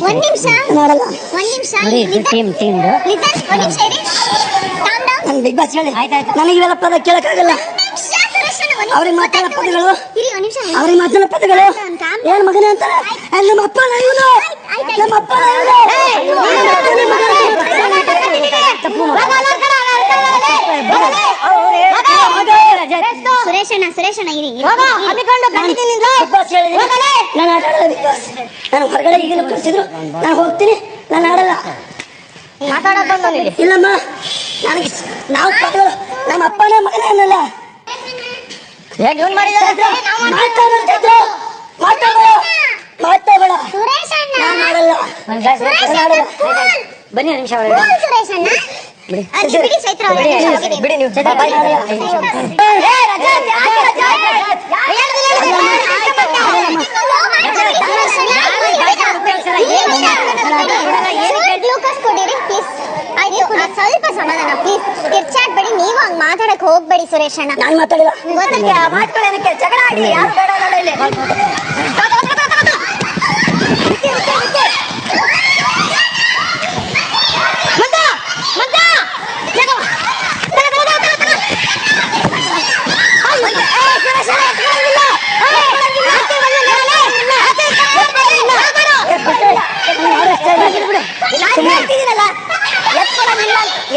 ಒಂದ್ ನಿಮಿಷ ನೋಡಲ್ಲ ಒಂದ್ ನಿಮಿಷ ನೋಡಿ ಇದು ಟೀಮ್ ಟೀಮ್ ನಿಧಾನ ಒಂದ್ ನಿಮಿಷ ಇರಿ ಕಾಮ್ ಡೌನ್ ನನ್ ಬಿಗ್ ಬಾಸ್ ಹೇಳಿ ನನಗೆ ಇವೆಲ್ಲ ಪದ ಕೇಳಕ್ಕಾಗಲ್ಲ ಅವ್ರಿಗೆ ಮಾತಾಡೋ ಪದಗಳು ಇರಿ ಒಂದ್ ನಿಮಿಷ ಅವ್ರಿಗೆ ಮಾತಾಡೋ ಪದಗಳು ಏನ್ ಮಗನೇ ಅಂತಾರೆ ನಮ್ಮ ಅಪ್ಪ ಇವನು ನಮ್ಮ ಅಪ್ಪ ಸುರೇಶಣ್ಣ ಸುರೇಶಣ್ಣ ಇರಿ ಹಮ್ಮಿಕೊಂಡು ನಾನು ಬಿಗ್ ಬಾಸ್ ನಾನು ಹೊರಗಡೆ ಈಗಿನ ಕಳಿಸಿದ್ರು ನಾನು ಹೋಗ್ತೀನಿ ನಾನು ಆಡಲ್ಲ ಇಲ್ಲಮ್ಮ ನನಗೆ ನಾವು ಪದಗಳು ನಮ್ಮ ಅಪ್ಪನ ಮಗನೇ ಅನ್ನಲ್ಲ ಮಾತಾಡೋ ಚಂದ್ರು ಬಿಡಿ ಮಾತಾಡಬೇಡ ಸುರೇಶಣ್ಣ ನಾನು ಆಡಲ್ಲ ನಾನು ಆಡಲ್ಲ ಬನ್ನಿ ಒಂದು ನಿಮಿಷ ಕೂಲ್ ಸುರೇಶಣ್ಣ ಅದು ಬಿಡಿ ಚೈತ್ರ ಅವ್ರೆ, ಬಿಡಿ, ನಿಮಿಷ ಹೋಗಿದೆ. ಬಿಡಿ ನೀವು ಚೈತ್ರ ಬಾಯ್ ಮಾಡಿ, ಐದು ನಿಮಿಷ. ಏ, ರಜತ್, ಯಾಕೆ ರಜತ್? ಹೇಳ್ದು, ಹೇಳ್ದು, ಗ್ಲೂಕೋಸ್ ಕೊಡಿರಿ ಪ್ಲೀಸ್ ಆಯ್ತು ಸ್ವಲ್ಪ ಸಮಾಧಾನ ಪ್ಲೀಸ್ ಕಿರ್ಚಾಡ್ಬೇಡಿ ನೀವು ಹಂಗ್ ಮಾತಾಡಕ್ ಹೋಗ್ಬೇಡಿ ಸುರೇಶ್ ಅಣ್ಣ ನಾನು ಮಾತಾಡಿಲ್ಲ. ಮಾತಾಡೋದಕ್ಕೆ ಜಗಳ ಆಡಿ ಯಾರು ಬೇಡ ಇಲ್ಲಿ.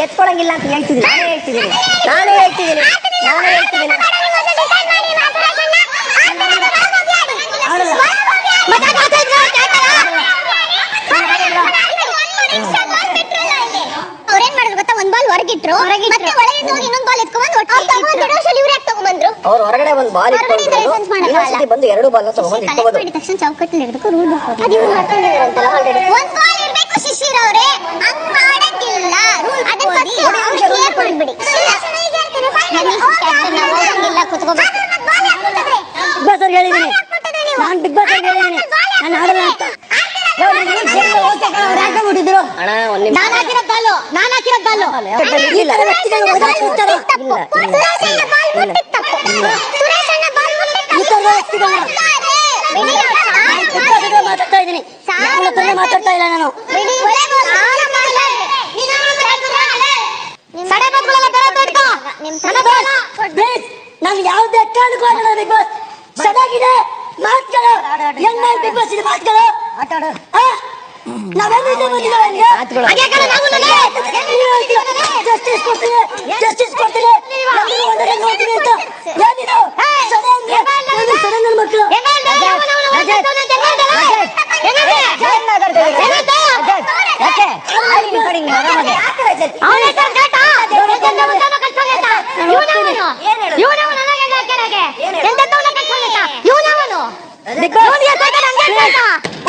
ಎತ್ಕೊಳಂಗಿಲ್ಲ ಅಂತ ಹೇಳ್ತಿದ್ದೀನಿ. ನಾನೇ ಹೇಳ್ತಿದ್ದೀನಿ. ನಾನೇ ಹೇಳ್ತಿದ್ದೀನಿ. ನಾನೇ ಹೇಳ್ತಿದ್ದೀನಿ. ಅವ್ರೇನ್ ಮಾಡಿದ್ರು ಗೊತ್ತಾ ಒಂದ್ ಬಾಲ್ ಹೊರಗಿಟ್ರು ಮತ್ತೆ ಒಳಗಿಂದ ಹೋಗಿ ಇನ್ನೊಂದು ಬಾಲ್ ಎತ್ಕೊಂಡ್ಬಂದು ಒಟ್ಟು ತಗೊಂಡಿರೋ ಅಷ್ಟ್ರಲ್ಲಿ ಇವ್ರು ಯಾಕೆ ತಗೊಂಡ್ಬಂದ್ರು ಅವ್ರು ಹೊರಗಡೆ ಒಂದು ಬಾಲ್ ಇಟ್ಕೊಂಡು. ಬಂದು ಎರಡು ಬಾಲ್ ತಗೊಂಡು ತಕ್ಷಣ ಚೌಕಟ್ಟಲ್ಲಿ ಇರಬೇಕು ರೂಲ್ ಅದು ಇವ್ರು ಮಾಡ್ಕೊಂಡಿದಾರಂತಲ್ಲ ಆಲ್ರೆಡಿ ಒಂದು ಬಾಲ್ ಇರಬೇಕು ಶಿಶಿರ್ ಅವರೇ ಹಂಗ್ ಮಾಡಂಗಿಲ್ಲ ರೂಲ್ ಅದನ್ನ ಫಸ್ಟ್ ಕ್ಲಿಯರ್ ಮಾಡ್ಬಿಡಿ ಇಲ್ಲ ಕುತ್ಕೋಬೇಕು ಬಿಗ್ ಬಾಸ್ ಅವ್ರಿಗೆ ಹೇಳಿದ್ದೀನಿ ನಾನು ಬಿಗ್ ಬಾಸ್ ಅವ್ರಿಗೆ ಹೇಳಿದ್ದೀನಿ ನಾನು ಆಡಲ್ಲ ಅಂತ. ಅವ್ರು ಹಾಕೊಂಡ್ಬಿಟ್ಟಿದ್ರು ಅಣ್ಣ ಒಂದ್ ನಿಮಿಷ. ನಾನ್ ಹಾಕಿರೋ ಬಾಲು ನಾನು ಹಾಕಿರೋ ಬಾಲು. ಈ ತರ ವ್ಯಕ್ತಿಗಳು ಓಡಾಡ್ತಿರ್ತಾರೆ. ಬಾಲ್ ಮುಟ್ಟಿದ್ ಈ ತರ ವ್ಯಕ್ತಿಗಳು ಮಾತಾಡ್ತಾ ಇದ್ದೀನಿ ಮಾತಾಡ್ತಾ ಇಲ್ಲ ನಾನು. ಪ್ಲೀಸ್ ನಾನು ಯಾವುದೇ ಕಾರಣಕ್ಕೂ ಅಂತ ಬಿಗ್ ಬಾಸ್ ಚೆನ್ನಾಗಿದೆ ಮಾತ್ಗಳು ಹೆಂಗ್ ಬಿಗ್ ಬಾಸ್ ಇದೆ ಆಟಾಡು ಬಂದಿದ್ದೇವೆ? ಮಾತುಗಳು. ಜಸ್ಟಿಸ್ ಕೊಡ್ತೀನಿ ಜಸ್ಟಿಸ್ ಕೊಡ್ತೀನಿ ಎಲ್ಲರೂ ಒಂದಕ್ಕೆ ನೋಡ್ತೀನಿ ಅಂತ ಏನಿದು ಸಡೆ ಅಂದ್ರೆ ನಾನು ಸಡೆ ನನ್ನ ಮಕ್ಕಳು ಯಾಕೆ ಅಲ್ಲಿ ನಿಮ್ ಕಡೆ ಹಿಂಗ್ ಆರಾಮಾಗಿ.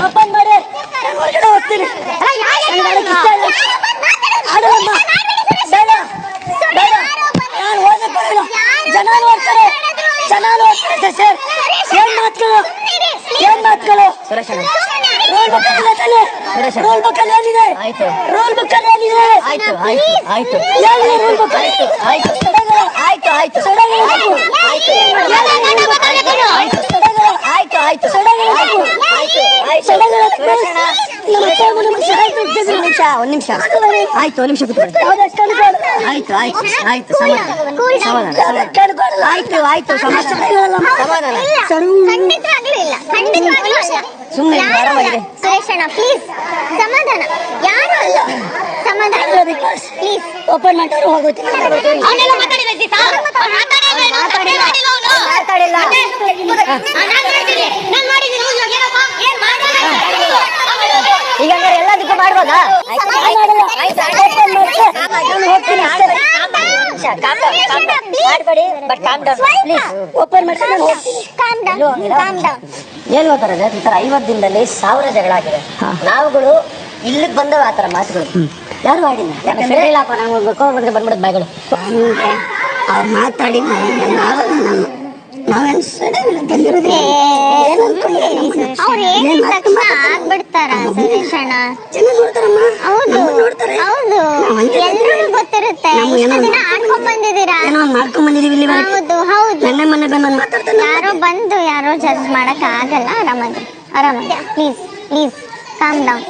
ಓಪನ್ ಮಾಡಿ ಹೊರಗಡೆ ಹೋಗ್ತೀನಿ. ನಾನು ಬರಲ್ಲ ಜನ ನೋಡ್ತಾರೆ ಜನ ನೋಡ್ತಾರೆ ಸರ್. ಏನ್ ಮಾತುಗಳು? ಏನ್ ಮಾತುಗಳು? ಸುರೇಶ್ ರೋಲ್ ಬುಕ್ ಅಲ್ಲಿ ತಾನೆ. ರೋಲ್ ಬುಕ್ ಅಲ್ಲಿ ಏನಿದೆ. ರೋಲ್ ಬುಕ್ ಅಲ್ಲಿ ಏನಿದೆ? ಆಯ್ತು ಆಯ್ತು ಆಯ್ತು. ರೋಲ್ ಬುಕ್ ಆಯ್ತು. ಆಯ್ತು ಆಯ್ತು ಸಡಗರ ಹಾಕು. ಆಯ್ತು ಏನಿದೆ ರೋಲ್ ಬುಕ್ ಅಲ್ಲಿ? ಆಯ್ತು. ಸಡಗರ. ಆಯ್ತು ಆಯ್ತು ಸಡಗರ ಹಾಕು. ಆಯ್ತು ಆಯ್ತು ಸಡಗರ ಸುರೇಶ್ ಅಣ್ಣ ನಮ್ಮ ಅಪ್ಪ ಅಮ್ಮ ನಮ್ಮ ಸಹಾಯಕ್ಕೆ ಒಂದ್ ಇಟ್ಟಿದ್ರು. ನಿಮಿಷ ಒಂದ್ ನಿಮಿಷ. ಆಯ್ತು ಒಂದ್ ನಿಮಿಷ ಆಯ್ತು ಆಯ್ತು ಆಯ್ತು ಸಮಾಧಾನ. ಆಯ್ತು ಆಯ್ತು ಸಮಾಧಾನ. ಸುಮ್ಮನೆ ಸುಮ್ನೆ ಯಾರು ಆರಾಮಾಗಿದೆ. ಅಲ್ಲ. ಸುರೇಶ್ ಪ್ಲೀಸ್ ಸಮಾಧಾನ. ಯಾರು ಅಲ್ಲ. ಸಮಾಧಾನ. ಅಲ್ಲ, ಬಿಗ್ ಬಾಸ್. ಪ್ಲೀಸ್ ಓಪನ್ ಮಾಡಿದ್ರು ಹೋಗುತ್ತೆ ಮಾತಾಡಿಲ್ಲ ನಾನು ಮಾಡಿದ್ದೀನಿ. ಏನಪ್ಪ ಏನು ಹಂಗಾರೆ ಎಲ್ಲದಕ್ಕೂ ಮಾಡ್ಬೋದಾ ಆಯ್ತು ಮಾಡಲ್ಲ. ಆಯ್ತು ಓಪನ್ ಮಾಡ್ತಾರೆ. ನಾನು ಹೋಗ್ತೀನಿ ಅಷ್ಟೇ. ಮಾಡ್ಬೇಡಿ but calm down please open ಮಾಡ್ತಾರೆ ನಾನು ಹೋಗ್ತೀನಿ ಕಾಮ್ ಡೌನ್ ಕಾಮ್ ಡೌನ್ ಏನ್ ಗೊತ್ತಾ ಈ ತರ ಐವತ್ತು ದಿನದಲ್ಲಿ ಸಾವಿರ ಜಗಳ ಆಗಿದೆ. ನಾವುಗಳು ಇಲ್ಲಿಗೆ ಬಂದವ ಆತರ ತರ ಮಾತುಗಳು. ಯಾರು ಆಡಿಲ್ಲ ಯಾಕಂದ್ರೆ ಇಲ್ಲಪ್ಪ ನಾವು ಬಂದ್ರೆ ಬಂದ್ಬಿಡೋದು ಬಾಯ್ಗಳು. ಹಂಗೆ ಅವ್ರು ಮಾತಾಡಿ ನಾವೇನು ಅವ್ರು ಹೇಳಿದ ತಕ್ಷಣ ಆಗ್ಬಿಡ್ತಾರ ಸುರೇಶ್ ಅಣ್ಣ? ಜನ ನೋಡ್ತಾರಮ್ಮ. ಹೌದು. ನೋಡ್ತಾರೆ. ಹೌದು. ಎಲ್ರಿಗೂ ಗೊತ್ತಿರುತ್ತೆ. ಇಷ್ಟು ದಿನ ಆಡ್ಕೊಂಡ್ ಬಂದಿದ್ದೀರಾ? ಏನೋ ಒಂದು ಮಾಡ್ಕೊಂಡ್ ಬಂದಿದೀವಿ ಇಲ್ಲಿ ಹೌದು ಹೌದು. ನನ್ನ ಮನೆ ಬಂದು ಒಂದು ಮಾತಾಡ್ತಾನೆ ಯಾರೋ ಬಂದು ಯಾರೋ ಜಡ್ಜ್ ಮಾಡಕ್ ಆಗಲ್ಲ ಆರಾಮಾಗಿ. ಆರಾಮಾಗಿ. Please please calm down